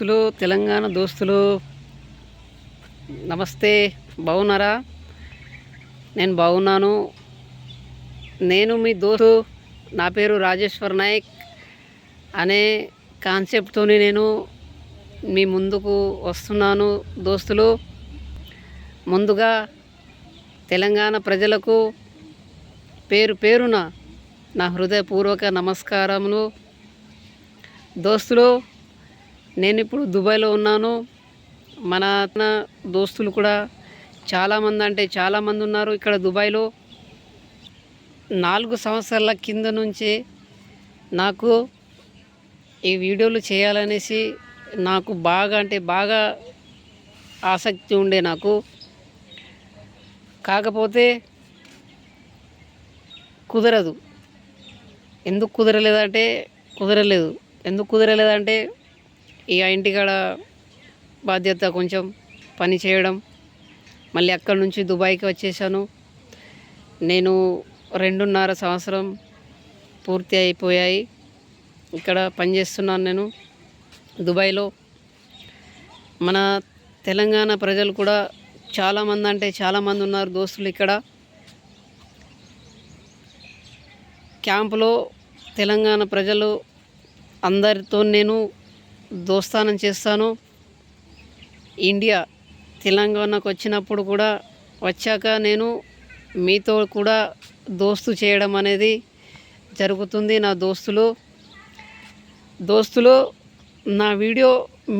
దోస్తులు తెలంగాణ దోస్తులు నమస్తే బాగున్నారా? నేను బాగున్నాను. నేను మీ దోస్తు నా పేరు రాజేశ్వర్ నాయక్ అనే కాన్సెప్ట్తో నేను మీ ముందుకు వస్తున్నాను దోస్తులు. ముందుగా తెలంగాణ ప్రజలకు పేరు పేరున నా హృదయపూర్వక నమస్కారములు. దోస్తులు నేను ఇప్పుడు దుబాయ్లో ఉన్నాను. మన దోస్తులు కూడా చాలామంది అంటే చాలామంది ఉన్నారు ఇక్కడ దుబాయ్లో. నాలుగు సంవత్సరాల కింద నుంచి నాకు ఈ వీడియోలు చేయాలనేసి నాకు బాగా అంటే బాగా ఆసక్తి ఉండే నాకు. కాకపోతే కుదరదు. ఎందుకు కుదరలేదంటే కుదరలేదు. ఎందుకు కుదరలేదంటే ఇక ఇంటికాడ బాధ్యత కొంచెం పని చేయడం. మళ్ళీ అక్కడి నుంచి దుబాయ్కి వచ్చేసాను. నేను రెండున్నర సంవత్సరం పూర్తి అయిపోయాయి. ఇక్కడ పనిచేస్తున్నాను నేను దుబాయ్లో. మన తెలంగాణ ప్రజలు కూడా చాలామంది అంటే చాలామంది ఉన్నారు దోస్తులు ఇక్కడ. క్యాంపులో తెలంగాణ ప్రజలు అందరితో నేను దోస్తానం చేస్తాను. ఇండియా తెలంగాణకు వచ్చినప్పుడు కూడా వచ్చాక నేను మీతో కూడా దోస్తు చేయడం అనేది జరుగుతుంది నా దోస్తులు. దోస్తులు నా వీడియో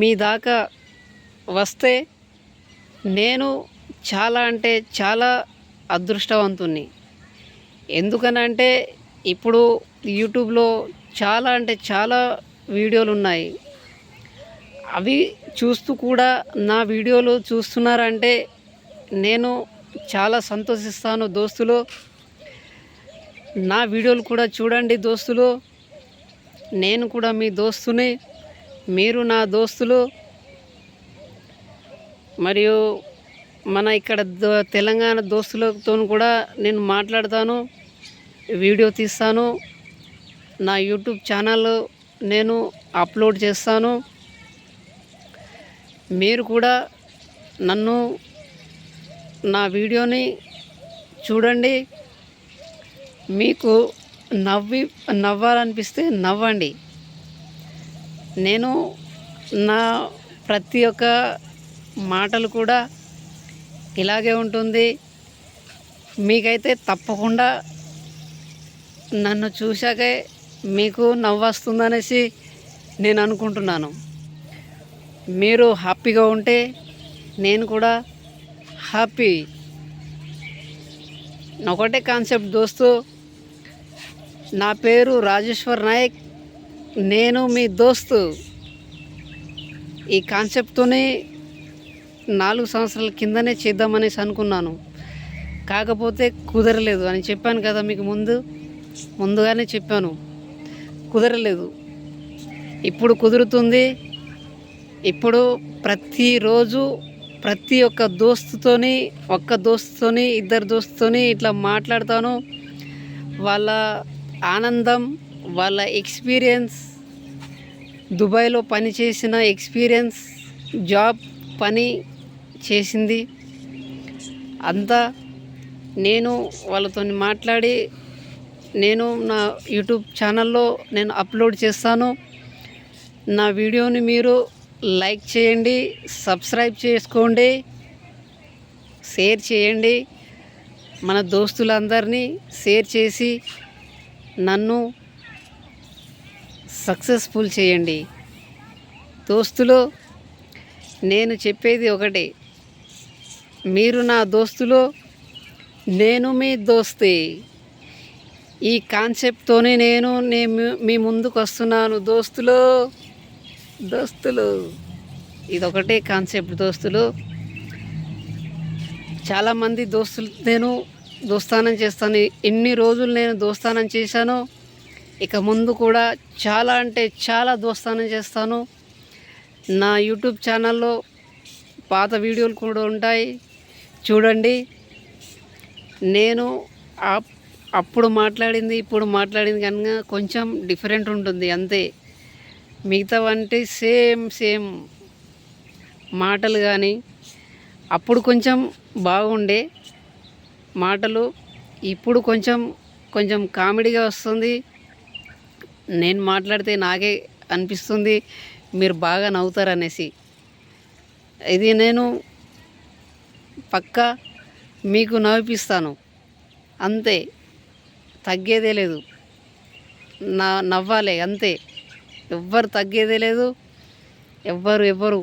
మీ దాకా వస్తే నేను చాలా అంటే చాలా అదృష్టవంతుణ్ణి. ఎందుకనంటే ఇప్పుడు యూట్యూబ్లో చాలా అంటే చాలా వీడియోలు ఉన్నాయి అవి చూస్తూ కూడా నా వీడియోలు చూస్తున్నారంటే నేను చాలా సంతోషిస్తాను దోస్తులు. నా వీడియోలు కూడా చూడండి దోస్తులు. నేను కూడా మీ దోస్తుని మీరు నా దోస్తులు. మరియు మన ఇక్కడ తెలంగాణ దోస్తులతో కూడా నేను మాట్లాడతాను వీడియో తీస్తాను. నా యూట్యూబ్ ఛానల్ నేను అప్లోడ్ చేస్తాను. మీరు కూడా నన్ను నా వీడియోని చూడండి. మీకు నవ్వి నవ్వాలనిపిస్తే నవ్వండి. నేను నా ప్రతి ఒక్క మాటలు కూడా ఇలాగే ఉంటుంది. మీకైతే తప్పకుండా నన్ను చూశాకే మీకు నవ్వు వస్తుందనేసి నేను అనుకుంటున్నాను. మీరు హ్యాపీగా ఉంటే నేను కూడా హ్యాపీ. ఒకటే కాన్సెప్ట్ దోస్తు నా పేరు రాజేశ్వర్ నాయక్ నేను మీ దోస్తు. ఈ కాన్సెప్ట్తోనే నాలుగు సంవత్సరాల కిందనే చేద్దామనేసి అనుకున్నాను. కాకపోతే కుదరలేదు అని చెప్పాను కదా మీకు ముందు ముందుగానే చెప్పాను. కుదరలేదు. ఇప్పుడు కుదురుతుంది. ఇప్పుడు ప్రతిరోజు ప్రతి ఒక్క దోస్తుతోని ఒక్క దోస్తుతోని ఇద్దరు దోస్తుతోని ఇట్లా మాట్లాడతాను. వాళ్ళ ఆనందం వాళ్ళ ఎక్స్పీరియన్స్ దుబాయ్లో పని చేసిన ఎక్స్పీరియన్స్ జాబ్ పని చేసింది. అంతా నేను వాళ్ళతో మాట్లాడి నేను నా యూట్యూబ్ ఛానల్లో నేను అప్లోడ్ చేస్తాను. నా వీడియోని మీరు లైక్ చేయండి సబ్స్క్రైబ్ చేసుకోండి షేర్ చేయండి మన దోస్తులందరినీ షేర్ చేసి నన్ను సక్సెస్ఫుల్ చేయండి. దోస్తులు నేను చెప్పేది ఒకటి మీరు నా దోస్తులు నేను మీ దోస్తి. ఈ కాన్సెప్ట్తోనే నేను నేను మీ ముందుకు వస్తున్నాను. దోస్తులు దోస్తులు. ఇదొకటే కాన్సెప్ట్ దోస్తులు. చాలామంది దోస్తులు నేను దోస్తానం చేస్తాను. ఎన్ని రోజులు నేను దోస్తానం చేశానో. ఇక ముందు కూడా చాలా అంటే చాలా దోస్తానం చేస్తాను. నా యూట్యూబ్ ఛానల్లో పాత వీడియోలు కూడా ఉంటాయి. చూడండి. నేను అప్పుడు మాట్లాడింది ఇప్పుడు మాట్లాడింది కనుక కొంచెం డిఫరెంట్ ఉంటుంది అంతే. మిగతావంటే సేమ్ సేమ్ మాటలు కానీ అప్పుడు కొంచెం బాగుండే మాటలు. ఇప్పుడు కొంచెం కొంచెం కామెడీగా వస్తుంది. నేను మాట్లాడితే నాకే అనిపిస్తుంది. మీరు బాగా నవ్వుతారు అనేసి ఇది నేను పక్కా మీకు నవ్విపిస్తాను. అంతే. తగ్గేదే లేదు. నా నవ్వాలి అంతే. ఎవ్వరు తగ్గేదే లేదు. ఎవ్వరు ఎవ్వరు.